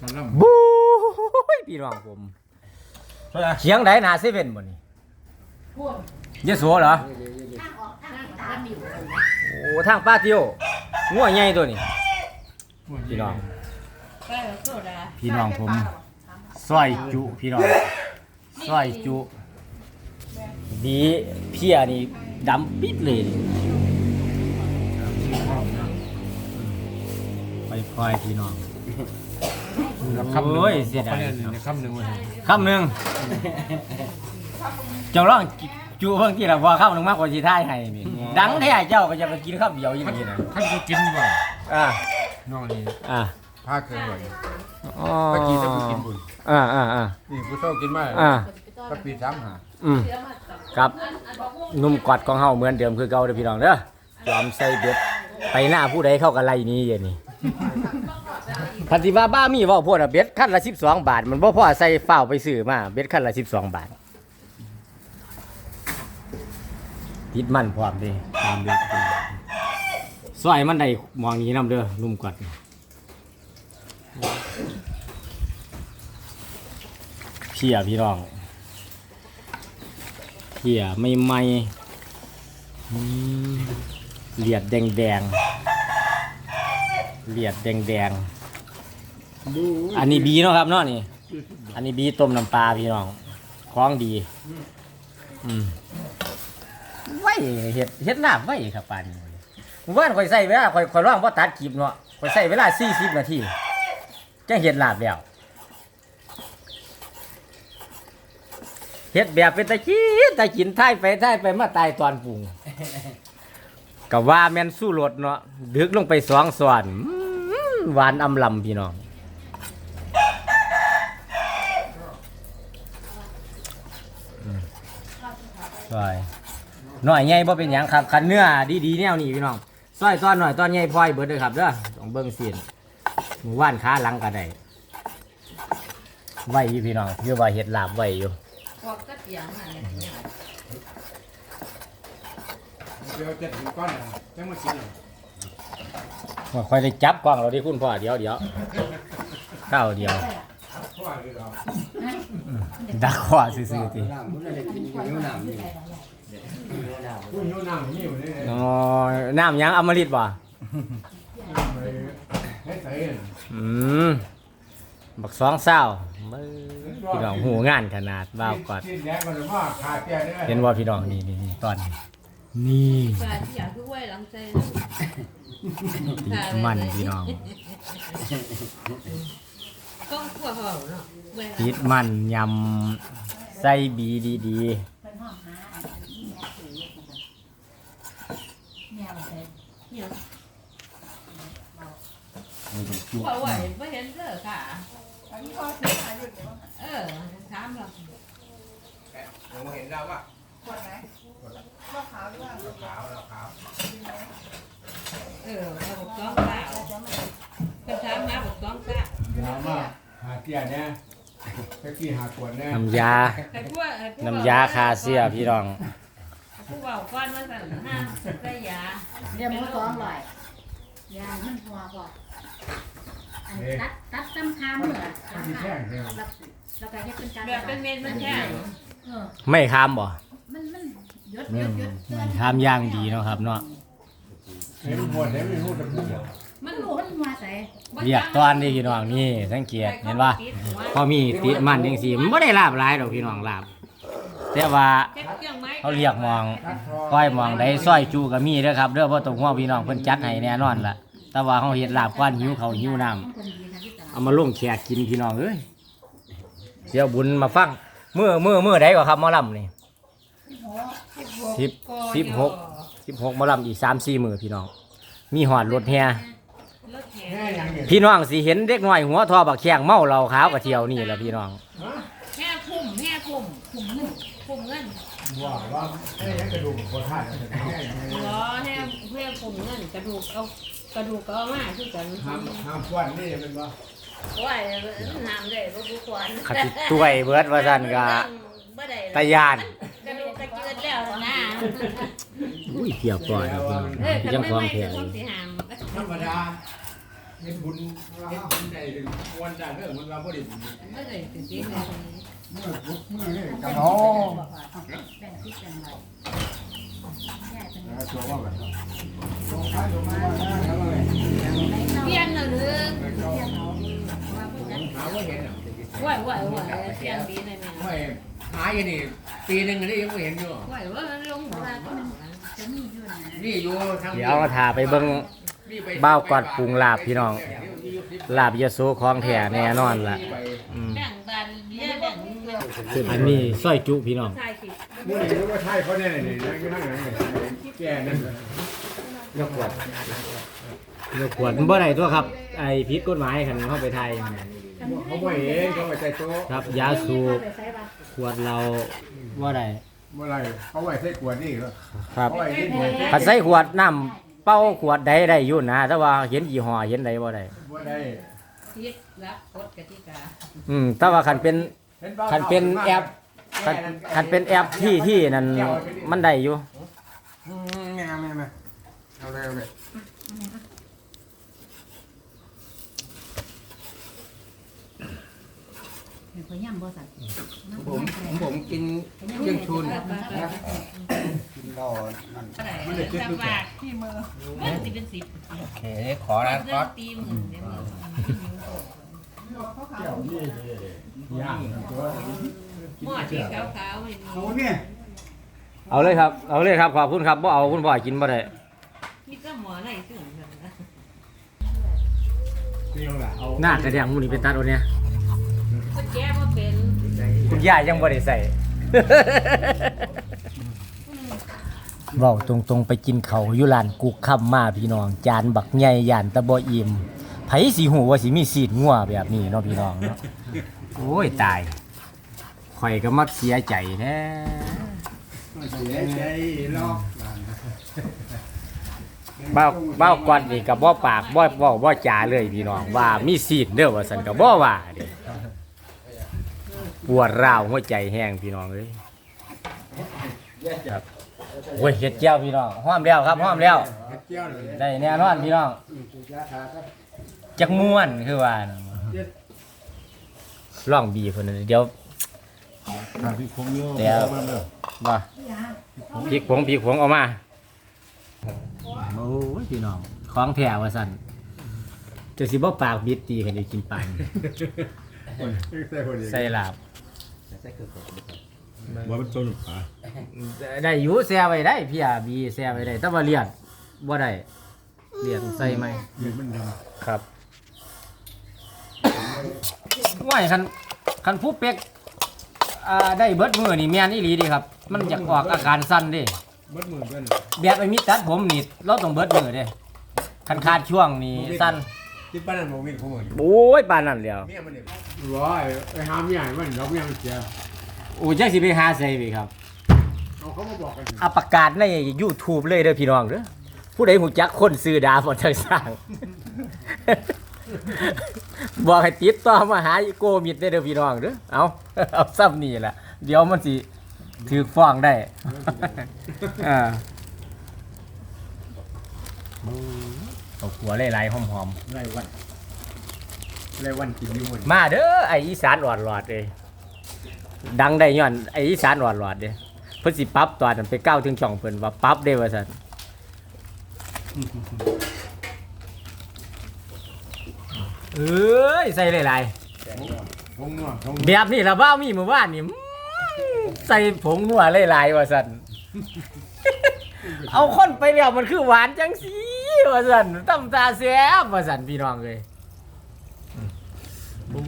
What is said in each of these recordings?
ฉันลบู๊ยพี่น้องผมำเท่าไหร่เขียงไดหนาเซเว่นบ่นี่พูดเยโสเหรอทางออกทางตามอยู่โอ้ทางป้าเที่ยวงัวใหญ่ตัวนี้พี่น้องไปโซดาพี่น้องผมซอยจุพี่น้องซอยจุดีเพียนี่ดำปิดเลยนี่ไปพลอยพี่น้องคำหนึ่ง โอ้ยเสียดายขนี่คำหนึ่งวันคำหนึ่งเจ้าร้องจูเพิ่งที่เราพอคำหนึ่งมากกว่าสีท้ายให้นี่ดังแท้เจ้าก็จะไปกินข้าวเดียวอย่างนี้นะท่านจะกินบ่อ่าน้องนี่อ่าพาเคยบ่อยอ๋อตะกี้ถ้ากูกินบุญอ่าอ่าอ่านี่กูชอบกินมากอ่าตะปีสามหาอืมครับหนุ่มกอดของเฮาเหมือนเดิมคือเก่าเด้อพี่น้องเด้อจอมใส่เบ็ดไปหน้าผู้ใดเข้ากันไล่หนี้เดี๋ยวนี้ พันธิว่าบ้ามีว่าพวกน่ะเบ็ดขั้นละ12บสองบาท มันบ่พอใส่เฝ้าวไปซื้อมาเบ็ดขั้นละ12บสองบาท ติดมันพร้อมเด้ตามเบ็ดซอยมันได้มองนี้นํเด้อหนุ่มกอดเพียพี่น้องเขี่ยไม่ไม่เหลียดแดงแดง เหลียดแดงแดงๆอันนี้บีเนาะครับเนาะนี่ อันนี้บีต้มน้ำปลาพี่น้องคล้องดี อืมไว้เห็ดเห็ดลาบไว้ครับปานนี้ว่านข่อยใส่เวลาข่อยข่อยร้องว่าตัดคลิปเนาะข่อยใส่เวลา40นาทีจังเห็ดลาบแล้วเฮ็ดแบบเป็นตะกี้ตะกินท้ายไปท้ายไปมาตายตอนปรุง ก็ว่าแม่นสู้รถเนาะดึกลงไปสองส่วนหวานอำลำพี่น้องอืมซอยหน่อยใหญ่บ่เป็นหยังครับคันเนื้อดีๆแนวนี้พี่น้องซอยตอนหน่อยตอนใหญ่พลอยเบิดเด้อครับเด้อต้องเบิ่งเสียนหมู่บ้านค้าหลังก็ได้ไว้อยู่พี่น้องคือว่าเฮ็ดลาบไว้อยู่ พอกก็เสียงอะเนี่ย เดี๋ยวจะถึงก้อนแล้วจังมากินเลยว่าค่อยได้จับกล้องเราดิคุณพ่อเดี๋ยวเดี๋ยวข้าวเดียวเพราะว่าเดี๋ยวเราดักขวาซื่อๆทีน้ำมันอะไรกินอยู่ในน้ำนี่คุณโยนน้ำนี่อยู่นี่อ๋อน้ำหยังอมฤตบ่ไปให้ใส่อืมบักสองเศร้าเบิ่งพี่น้องหูงานขนาดบ้าวกอดที่แรกมันว่าขาดแก่เนี่ยเห็นว่าพี่น้องนี่นี่นี่ตอนนี้ นี่กาที่อยากด้วยหลังใจติดมันพี่น้องต้องขัวเขาเนาะติดมันยำใส่บีดีเป็นห้องหาแนวเลยเนี่ยว่าไหวไม่เห็นเด้อค่ะเออถามเราผมเห็น แล้วว่าเออเราบอกต้องเปล่าเป็นถามมาบอกต้องเปล่าน้ำว่าหาเตี้ยเนี่ยตะกี้หาขวดเนี่ยๆน้ำยาแต่พวกน้ำยาคาเซียพี่น้อง ผู้เบาก้อนมาสั่นห้าใส่ยาเดี๋ยวมันก็อร่อยยามันหัวก่อนอันตัดตัดตำคามเหรอแท่งเนี่ยแล้วแล้วก็เฮ็ดเป็นการแบบเป็นเมนมันแค่เออไม่คามบ่มันมัน ยดอืยมดยดเตือนคามย่างดีเนาะครับเนาะเห็นหมดเห็นไม่รู้จะพูดมันรู้มันมาใส่เรียกตอนนี้พี่น้องนี่สังเกตเห็นว่าพอมีติดมันจังซี่มันบ่ได้ลาบหลายดอกพี่น้องลาบแต่ว่าเขาเรียกมองก้อยมองได้ซอยจูก็มีเด้อครับเด้อบ่ต้องห่วงพี่น้องเพิ่นจัดให้แน่นอนล่ะ แต่ว่าเฮาเฮ็ดลาบก่อนหิวเขาวหิวน้ำมันคนดีทางที่ตลาดเอามาลงแขกกินพี่น้องเอ้ยเดี๋ยวบุญมาฟังมื้อมื้อมื้อใดก็ครับหมอลำนี่ 10 16 16หมอลำอีก3-4มื้อพี่น้อง มีหอดรถแฮแค่ยังเนี่ยพี่น้องสิเห็นเด็กน้อยหัวทอบักแข้งเมาเหล้าขาวกะเที่ยวนี่แหละพี่น้องแม่คุ้มแม่คุ้มคุ้มเงินคุ้มเงินว่าว่าแค่ยังกระดูกโคตรท่าแค่ยังล้อแม่เพื่อคุ้มเงินกระดูกเอากระดูกก็เอามาคือกันห้ามห้ามควันนี่เป็นว่าโอ้ยน้ำได้บ่ผู้ควรขัดสิต้วยเบิดว่าซั่นก็บ่ได้ตะยาน อุ้ยเกี่ยวก่อนนะพี่น้องพี่จังของแท้เอออยู่สิหามธรรมดาเห็นบุญเห็นบุญได้วันได้เรื่องมันเราบ่ได้บุญไม่ได้ติดติดเลยเมื่อพุธเมื่อนี่แบ่งกับแบ่งทิศแบ่งไรแยกเป็นแล้วตัวว่าแบบลงท้ายลงมาแล้วอะไรเพี้ยนน่ะหรือเขาหาว่าเห็นอะไหวไหวไหวเพี้ยนดีเลยแม่ไม่หาอย่างนี้ ปีหนึงอันนี้ยังไม่เห็นอยู่ไหวว่ามันลงหัวก็จะมีอยู่นะนี่อยู่ทางเดี๋ยวมาถ่าไปเบิ่งบ้าวกอดปรุงลาบพี่น้อง ลาบยะโสของแท้แน่นอนล่ะอืมแบ่งบานเบี้ยแบ่งเงินอันนี้สร้อยจุพี่น้อง ใช่สิมื่อนี้รู้ว่าไทยเขาแน่เลยนี่นั่งอยู่นั่งไหนเนี่ยแก่นั่นยกขวดยกขวดมันบ่ได้ตัวครับ ไอ้ผิดกฎหมายคันเข้าไปไทย เขาไม่เองเขาไม่ใจโต๊ะครับยาสูบขวดเรา บ่ได้เมื่อไรเขาไว้ใส่ขวดนี่เหรอครับเขาไว้ที่ไหนถ้าใส่ขวดน้ำเป้าขวดใดได้อยู่นะแต่ว่าเห็นยี่ห้อเห็นใดบ่ได้บ่ได้ทิศรักกฎกติกาอืมถ้าว่าคันเป็นบ้าคันเป็นแอป คันคันเป็นแอปที่ที่นั่นมันได้อยู่อืมแม่แม่แม่เอาเลยเอาเลย เห็นพยายามบ่สัตว์ผมผมผมกินเครื่องชุนกินรอนั่นมันเลยคิดดูแกที่มือมันสิเป็นสิบโอเคขอนะเรื่ก็องตีหมื่นในมือย่างตัวหม้อที่ขาวๆไม่มีเขาเนี่ยเอาเลยครับ เอาเลยครับขอบคุณครับบ่เอาคุณพ่อกินบ่ได้มีก็หม้อไหนซึ่งกันนะเที่ยวละเอาหน้ากระเดียงหมูนี่เป็นตัดเอาเนี่ย ก็แก้ว่าเป็นคุณย่ายังบ่ได้ใส่ เว้าตรงๆไปกินเขาวอยู่ร้านกุกค่ำมาพี่น้อง จานบักใหญ่ย่านตะบ่อิ่มไผสิฮู้ว่าสิมีสีดงัวแบบนี้เนาะพี่น้องเนาะโอ้ยตายข่อยก็มักเสียใจแท้เสียใจหรอกเบ้าเบ้าก่อนนี่ก็บ่ปากบ่เว้าบ่จาเลยพี่น้องว่ามีสีดเด้อว่าซั่นก็บ่ว่าเด้ ปวดร้าวหัวใจแห้งพี่น้องเอ้ยครับโอ้ยเฮ็ดแก้วพี่น้องหอมแล้วครับหอมแล้วเที่ยวเลยได้แน่นอนพี่น้องยาทาก็จักม่วนคือว่าน่ะลองบีเพิ่นนนเดี๋ยวทางที่คงเยอะเดี๋ยวบ่พริกผงพริกผงเอามาโอ้ยพี่น้องของแท้ว่าซั่นจะสิบ่ปากบิดตีกันได้กินปานใส่ค นเดียวใส่ลาบว่าเป็นต้นขาได้อยู่แซ่ไว้ได้พี่อาบีแซ่ไว้ได้แต่ว่าเลียดบ่ได้เลียดใส่ไหมเดี๋ยวมันดครับว่ายคันคันผู้เป็กอ่าได้เบิดมือนี่แม่นอีหลีดีครับ มันอยากออกอาการสั้นเดิำมัดมือกันแบบไอ้มิตัดผมนี่เราต้องเบิดมือเด้คันขาดช่วงนี่สั้นที่ป้านั่นบอกมีของมืออยู่โอ้ยปานนั้นแล้วเมียมันเนี่ย ร้อยไอ้หามใหญ่มันเราเมียมันเสียโอ้ยจักสิไปหาใส่พี่ครับ เอาเขามาบอกกันเอาประกาศใน YouTube เลยเด้อพี่น้องเด้อผู้ใดหูจักคนซื้อดาบ่จักสร้าง บอกให้ติดต่อมาหาอีโกมิดได้เด้อพี่น้องเด้อเอาเอาซ้ำนี่แหละเดี๋ยวมันสิถือฟ้องได้อ่าเอาหัวหลายๆหอมไรวัน ไรวันกินอยู่หมดๆมาเด้อไออีสานอ่อนหลอดเลยดังได้ย้อนไออีสานอ่อนหลอดเด้เพิ่นสิปรับตอนนั้นไปก้าวถึงช่องเพิ่นว่าปรับได้ว่าซั่นเอ้ยใส่หลายทงนัวทงๆแบบนี้ละบ้ามีเมื่อวานนี่อื้อใส่ผงนัวหลายๆว่าสันเอาคนไปแล้วมันคือหวานจังสีว่าสันตำตาแซ่บว่าสันพี่น้องเลยโอ้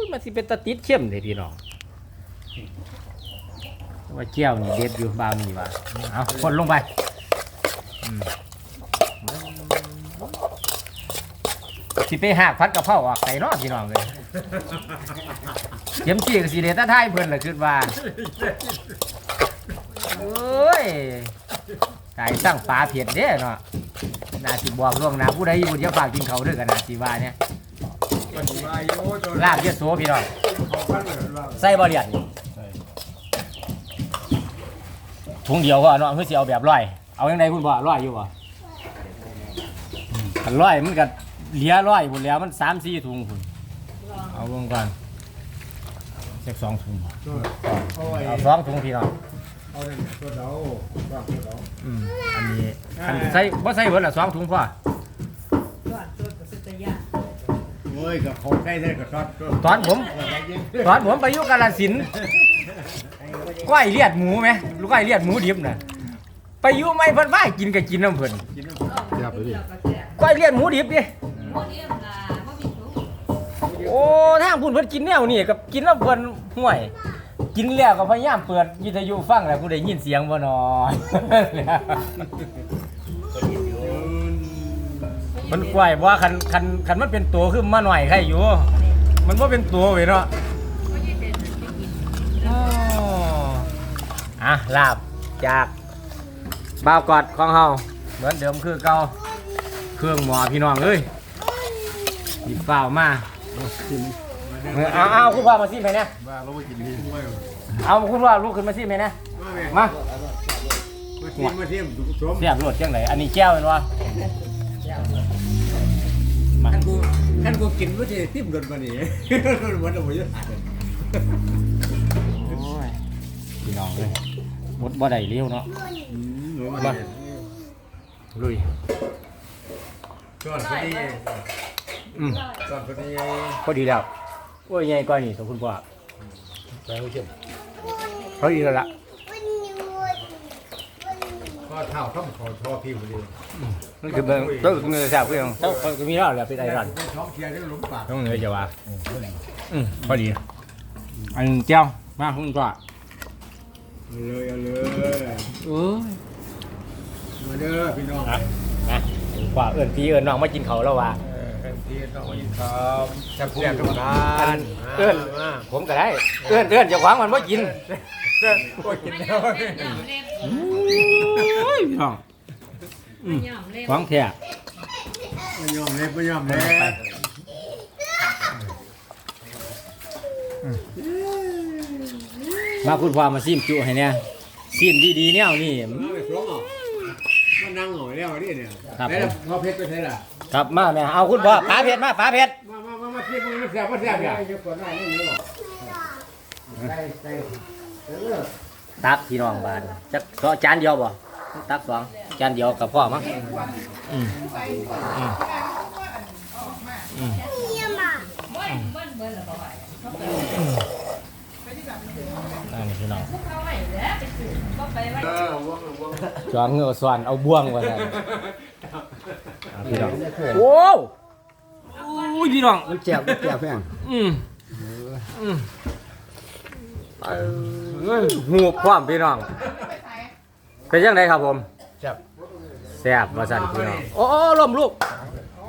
ย มันสิเป็นตะติดเข้มเลยพี่น้องว่าเจียวนี่เด็ดอยู่บาวนี่ว่าเอาคนลงไปสิไปหักพัดกระเพราออกใส่นาะพี่น้องเลยเข็มจี้กับสีเดต้าไทยเพิ่นล่ะคิดว่าโอ้ยไก่สั่งปลาเผ็ดเด้เนาะนาสิบอกล่วงหนาผู้ใดอยู่บนยาฝากกินเขาด้อกันนาสิว่าเนี่ย ลาบเยอะโสพี่น้องเขาพันเลยใส่บ่เลียดถุงเดียวก็เนาะเพื่อสิเอาแบบร้อย เอายังไงคุณบ่ร้อยอยู่บ่อันร้อยมันก็เหลียร้อยหมดแล้วมันสามสี่ถุงคุณเอาลงก่อนเจ็กสองถุงเอาสองถุงพี่น้องเอาเนี่ยตัวเดาว่าตัวเดาอืมอันนี้ใส่บ่ใส่เบิดละสองถุงพ่อ ก่อนตัวกับสุตยา โอ้ยกับเขาใกล้ได้กับทอดตัวตอนผม ตอนผมไปอยู่กาฬสินธุ์ก้อยเลียดหมูไหมลูกก้อยเลียดหมูดิบน่ะไปอยู่ไม่เพิ่นว่าให้กินก็กินน้ำเพิ่นแซ่บเลยดิก้อยเลียดหมูดิบดิโมเดียมล่ะบ่มีถุงโอ้ทางพุ่นเพิ่นกินแนวนี่กับกินน้ำเพิ่นห่วย กินแล้วก็พยายามเปิดวิทยุฟังแล้วกูได้ยินเสียงบ่น้อย มันกล้วยบ่ว่าคันคันคันมันเป็นตัวคือมาหน่อยใครอยู่ มันบ่เป็นตัวเว้ยเนาะบ่ยี่เป็นไม่กินอ๋ออะลาบจากบ่าวกอดของเฮาเหมือนเดิมคือเก่าเครื่องหมอพี่น้องเอ้ยหยิบเปล่ามาเอาเอาคุณพ่อมาซิมให้นะว่าเราไปกินนี่ด้วยเอาคุณพ่อลูกขึ้นมาซิมให้นะมาแม่มามาเทียมมาเทียมดูสมเสียบรวดจังไหนอันนี้แก้วเป็นวะ มาท่านกูท่านกูกินว่าจะทิ่มโดนมาหนีมันเอาไปเยอะโอ้ยพี่น้องเลยหมดบ่ได้เลี้ยวเนาะมาลุยก่อนพอดีอืมก่อนพอดีพอดีแล้วโอ้ยใหญ่กว่านี่สมคุณพ่อไปเอาเชื่อมพอดีแล้วล่ะ ข้อเท้าข้ามคอทอพี่พอดีมันคือเบิ่งตัวเงยแซ่บคือหยังตัวก็มีแล้วแหละเป็นไอรอนท้องเทียร์ได้หลุมปากต้องเงยจะว่าอืมพอดีอันเจ้ามาคุณพ่อเลยเอาเลยเออมาเด้อพี่น้องนะนะคุณพ่อเอิ้นพี่เอิ้นน้องมากินเขาวแล้วว่ะเออเต็มที่ต้องมายินครับจับเสียทุกการเอิ้นมาผมก็ได้เอิ้นเอิ้นเจ้าของมันบ่กินโอ้ยกินแล้ว ย่อมเล็บโอ้ยพี่น้องย่อมเล็บของแท้ไม่ยอมเล็บไม่ยอมเล็บมาคุณพ่อมาซิมจุให้เนี่ยซิมดีๆแนวนี่มาไปฟ้องอะมานั่งหน่อยแล้วนี่เนี่ยครับ แล้วพอเพชรไปใช่ล่ะครับมาแม่เอาคุณพ่อฝาเพชรมาฝาเพชรมามามามาเทียบมาแซ่บมาแซ่บเนี่ยจะกดได้นี่นี่ใส่ใส่เออตักพี่น้องบ้านจักสองจานเดียวบ่ ตักสองจานเดียวกับพ่อมั้งอืมอืมอืมเบิ้ลเบิ้ลเบิ้ลแล้วบ่ไหวอันนี้พี่น้องเขาไหวแล้วไปซื้อก็ไปไว้เออวงวงจองเงือส่วนเอาบ่วงไว้นั่นเอาพี่น้องโอ้วโอ้ยพี่น้องมันเจ็บมันเจ็บแพงอืมอืมเอ้ยหูความพี่น้อง เป็นยังไงครับผมเจ็บแซ่บมาสั่นพี่น้องโอ้โอ้ลมลูกโอ้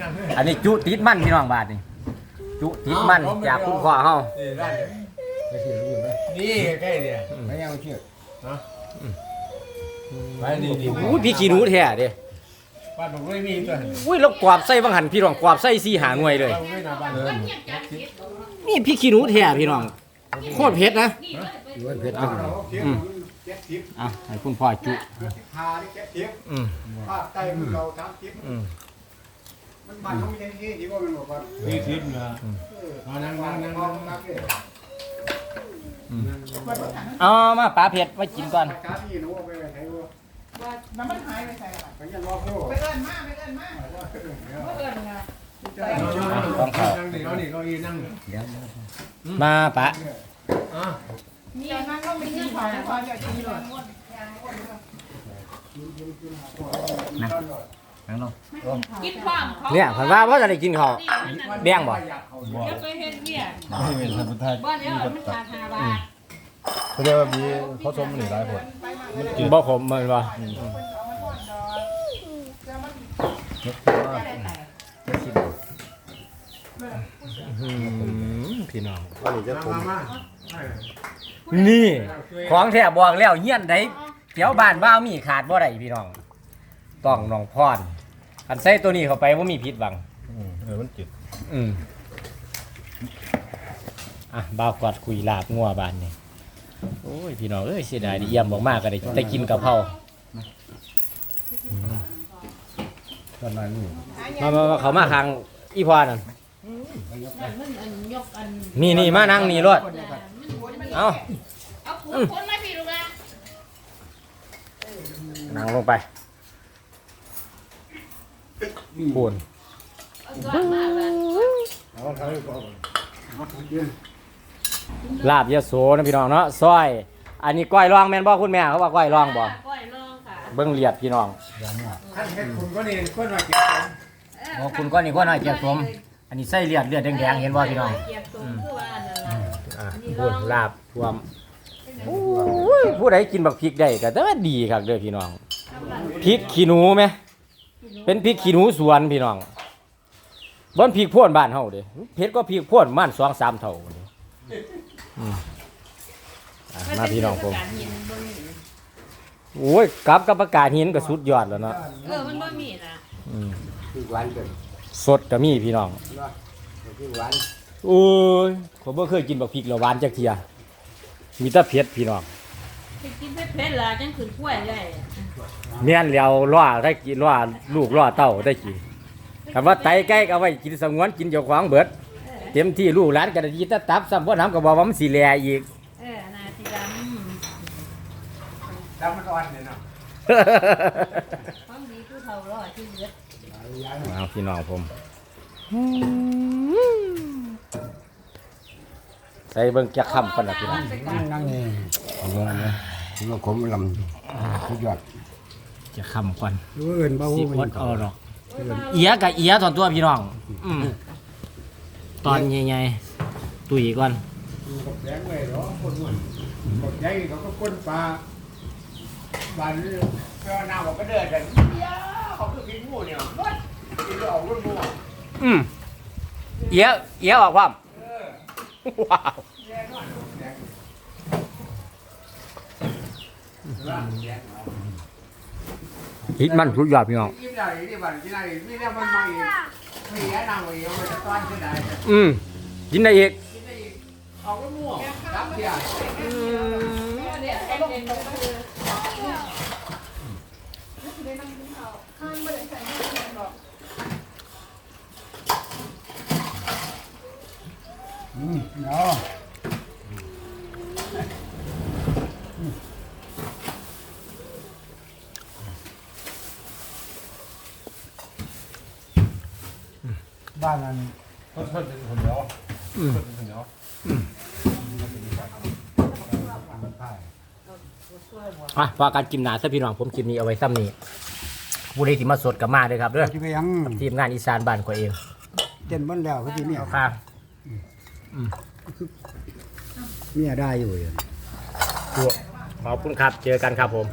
นั่นอันนี้จุติดมันพี่น้องบาทนี่จุติดมันจากคุณพ่อเฮานี่ได้นี่ใกล้เนี่ยไม่ยังเชื่อนะไปนี่นี่อุ้ยพี่ขี้หนูแท้เด้บ้านผมไม่มีตัวอุ้ยแล้วกวาบใส่บังหันพี่น้องกวาบใส่สี่หาหน่วยเลยบ้านไม่นาบ้านเออนี่พี่ขี้หนูแท้พี่น้องโคตรเผ็ดนะ เพชรอืมอะให้คุณพ่อจุพาที่แก๊สทิพย์อืมภาคใต้มันเราทับทิพย์อืมมันบ้านเขาไม่ใช่ที่ที่ว่ามันบอกว่าที่ทิพย์นะนั่งนั่งนั่งนั่งนั่งเอามาปลาเผ็ดไว้กินก่อนการที่หนูเอาไปไหนวะน้ำมันหายไปใส่ละไปยังรอผู้ไปเอิ้นมาไปเอิ้นมาเบิ้ลนะนั่งนี่เขานี่เขาอีนั่งมาปะอะ เดี๋ยวนั่งก็ไม่กินของพอจะกินหมดกินความเขาเนี่ยผมว่าว่าจะได้กินข้าวแบ่งบ่จะไปเฮ็ดเวียบ่เดี๋ยวมันขาด5บาทเขาเรียกว่ามีเขาสมหนึ่งร้อยผลบ่ขมมันบ่อืมพี่น้องวันนี้จะผมมามา นี่ ของแท้บอกแล้วเฮียนใดแถวบ้านบ่าวมีขาดบ่ได้พี่น้อง ต้องน้องพรคันใส่ตัวนี้เข้าไปบ่มีผิดหวังเออมันจืดอืมอะบ่าวกอดคุยลาบงัวบ้านนี่โอ้ยพี่น้องเอ้ยเสียดายดิเยี่ยมมากๆก็ได้ได้กินกะเพราตอนนั้นนี่มามามาเขามาทางอีพอนั่นมันมันอันยกอัน นี่นี่มานั่งนี่รถมัน เอาเอาขูดคนมาพี่ลูกละนั่งลงไปปูนเอาก้อนมาบ้านเอาเขาไปก่อนลาบยะโสนะพี่น้องเนาะซอย อันนี้ก้อยรองแม่นบ่คุณแม่เขาว่าก้อยรองบ่ก้อยลองค่ะเบิ่งเลียดพี่น้องท่านเฮ็ดคุณก็นี่คนมาเก็บของอ๋อคุณก้อนนี่ก้อนน้อยเกียบสมอันนี้ไส้เลียดเลือดแดงๆเห็นบ่พี่น้อง เกียบสมคือว่าอันนั้นล่ะอะ พูดลาบรวมโอ้ยผู้ใดกินบักพริกได้ก็แต่ว่าดีครับเด้อพี่น้องพริกขี้หนูไหมเป็นพริกขี้หนูสวนพี่น้องบนพริกพ่นบ้านเฮาเด้เผ็ดก็พริกพ่นมันสองสามเท่าเด้อืมอะมาพี่น้องผมการเห็นบ่มีโอ้ยกลับกับประกาศหินก็สุดยอดแล้วเนาะเออมันบ่มีน่ะอืมคือหวานเกินสดก็มีพี่น้องคือหวาน โอ้ยผมบ่เคยกินบักพริกแล้วหวานจักเทียมีแต่เผ็ดพี่น้องไปกินเผ็ดๆล่ะจังขึ้นกล้วยได้เมียนแล้วล่อได้กินล่อลูกล่อเต้าได้กี่คำว่าไตไก่ก็เอาไว้กินสงวนกินเจ้าของเบิด เต็มที่ลูกหลานก็ได้ยินแต่ตับซ้ำบ่น้ำก็บอกว่ามันสิแลอีก เออนาทีดำแล้วมันอ่อนเนี่ยเนาะของดีผู้เฒ่ารอที่เยอะเอาพี่น้องผม ใส่เบิ่งจักคำกันนะพี่น้องนั่งนี่เอาลงนะถือว่าขมลำสุดยอดจักคำก่อนรู้เอินเบาสิอดเอาดอกเอียกับเอียตอนตัวพี่น้องอืมตอนใหญ่ๆตุยก่อนกบแดงไว้เหรอคนมันกบใหญ่เขาก็ก้นปลาบานนี้เจ้าหน้าบอกก็เดินกันเดียวเขาคือกินหมูเนี่ยรถกินแล้วออกรุ่นหมูอืมเอียเอียออกความ ว้าว แย่นอนกบแดงร่างแย่นอน ฮิตมันสุดยอดพี่น้อง กินได้ที่บ้านกินได้ที่แล้วมันมาอีกมีแย่นางอีกมันจะต้อนขึ้นได้ อืมกินได้อีก กินได้อีกออกรุ่นหมูรับเดียว เนาะบ้านนั้นเพิ่นเพิ่นเป็นคนเดียวอืมเพิ่นเป็นคนเดียวมันพ่ายอะว่าการกินหนาซะพี่น้องผมคลิปนี้เอาไว้ซ้ำนี้ผู้ใดที่มาสดกับมาเด้อครับเด้อที่ไปยังทีมงานอีสานบ้านข่อยเอง เต้นบนแล้วก็ที่เนี่ยครับ เนี่ยได้อยู่ ขอบคุณครับ เจอกันครับผม